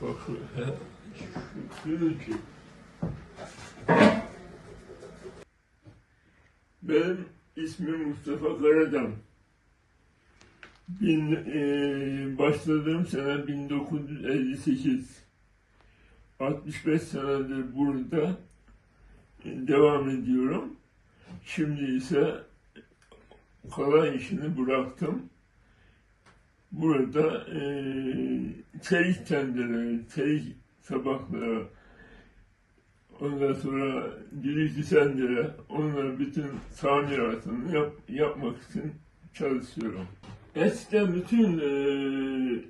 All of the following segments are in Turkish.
Hopefully, yeah. Çek. Benim ismim Mustafa Karadan. Bin, eee, başladığım sene 1958. 65 senedir burada e, devam ediyorum. Şimdi ise kolay işini bıraktım. Burada eee çelik tendereleri, çelik tabaklara, ondan sonra dirilci sendere, onların bütün tamiratını yap, yapmak için çalışıyorum. Eskiden bütün eee,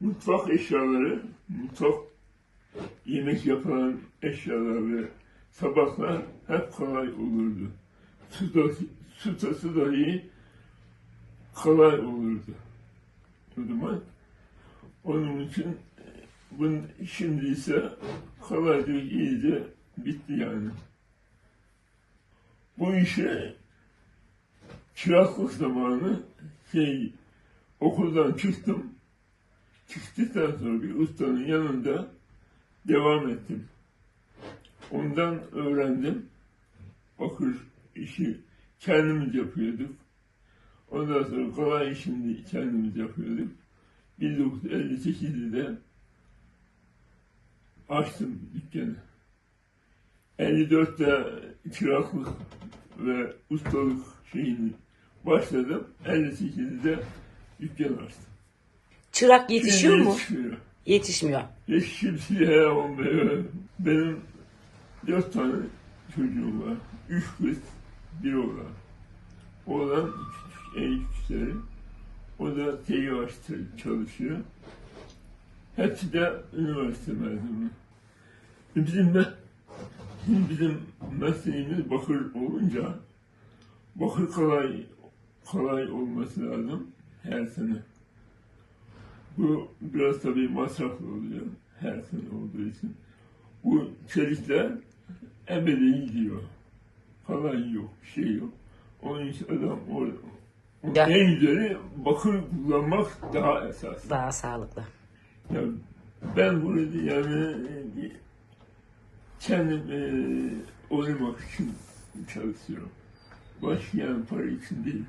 mutfak eşyaları, mutfak yemek yapılan eşyalar ve tabaklar hep kolay olurdu. Su, da, tası dahi kolay olurdu. O zaman onun için e, bunun şimdi ise kolayca iyice bitti yani. Bu işe çıraklık zamanı şey okuldan çıktım. Çıktıktan sonra bir ustanın yanında devam ettim. Ondan öğrendim. Bakır işi kendimiz yapıyorduk. Ondan sonra kolay işini kendimiz yapıyorduk. 1958'de açtım dükkanı. 54'te çıraklık ve ustalık şeyini başladım. 58'de dükkan açtım. Çırak yetişiyor Şimdi mu? Yetişmiyor. Yetişmiyor. Hiç kimseye olmuyor. Benim dört tane çocuğum var. Üç kız, bir oğlan. Oğlan en küçükleri. O da TİH'te çalışıyor. Hepsi de üniversite mezunu. Bizim şimdi bizim mesleğimiz bakır olunca bakır kolay kolay olması lazım her sene. Bu biraz tabii masraflı oluyor her sene olduğu için. Bu çelikler ebedi gidiyor. Kolay yok, şey yok. Onun için adam orada. Ya. En güzeli bakır kullanmak daha esas. Daha sağlıklı. Ya ben burada yani kendim e, oynamak için çalışıyorum. Başka yani para için değil.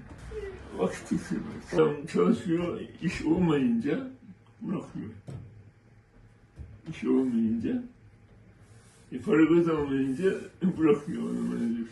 Vakit geçirmek. Adam çalışıyor, iş olmayınca bırakıyor. İş olmayınca, e, para kazanmayınca bırakıyor onu manager.